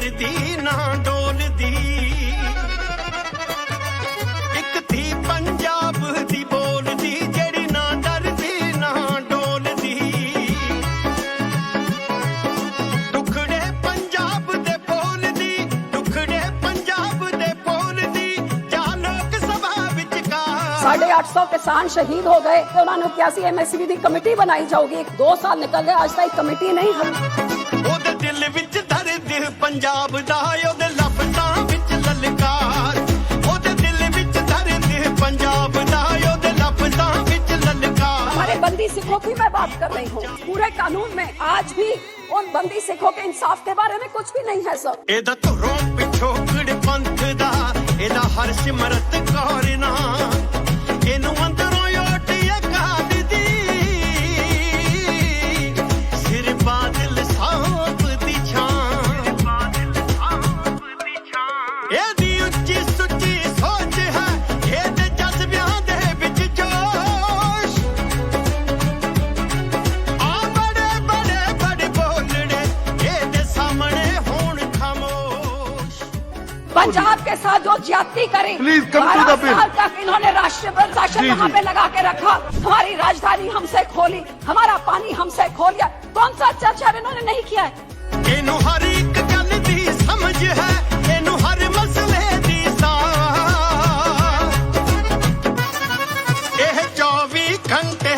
ਡਰਦੀ ਨਾ ਡੋਲਦੀ ਇੱਕ ਥੀ ਪੰਜਾਬ ਦੀ ਬੋਲਦੀ ਜਿਹੜੀ ਨਾ ਡਰਦੀ ਨਾ ਡੋਲਦੀ ਟੁਕੜੇ ਪੰਜਾਬ ਦੇ ਬੋਲਦੀ ਟੁਕੜੇ ਪੰਜਾਬ ਦੇ ਬੋਲਦੀ ਜਾ ਲੋਕ ਸਭਾ ਵਿੱਚ ਕਾ साढ़े आठ सौ किसान शहीद हो गए तो उन्होंने क्या सी एमएसपी की कमेटी बनाई जाओगी दो साल निकल गए आज तक कमेटी नहीं हल ਉਹਦੇ ਦਿਲ ਵਿੱਚ ਦਰਦ ਪੰਜਾਬ ਦਾ ਉਹਦੇ ਲਫ਼ਜ਼ਾਂ ਵਿੱਚ ਲਲਕਾਰ ਉਹਦੇ ਦਿਲ ਵਿੱਚ ਦਰਦ ਪੰਜਾਬ ਦਾ ਉਹਦੇ ਲਫ਼ਜ਼ਾਂ ਵਿੱਚ ਲਲਕਾਰ हमारे बंदी सिखों की मैं बात कर रही हूँ पूरे कानून में आज भी उन बंदी सिखों के इंसाफ के बारे में कुछ भी नहीं है सर ਇਹਦਾ ਧੁਰੋਂ ਪਿਛੋਕੜ ਪੰਥ ਦਾ ਇਹਦਾ ਹਰ ਸਿਮਰਤ ਕੌਰ ਨਾ पंजाब के साथ जो ज़्यादा करें प्लीज़ कम टू तक इन्होंने राष्ट्रीय शासन यहाँ पे लगा के रखा। हमारी राजधानी हमसे खोली हमारा पानी हमसे खोल गया कौन सा चर्चा इन्होंने नहीं किया है? एक समझ है मसले घंटे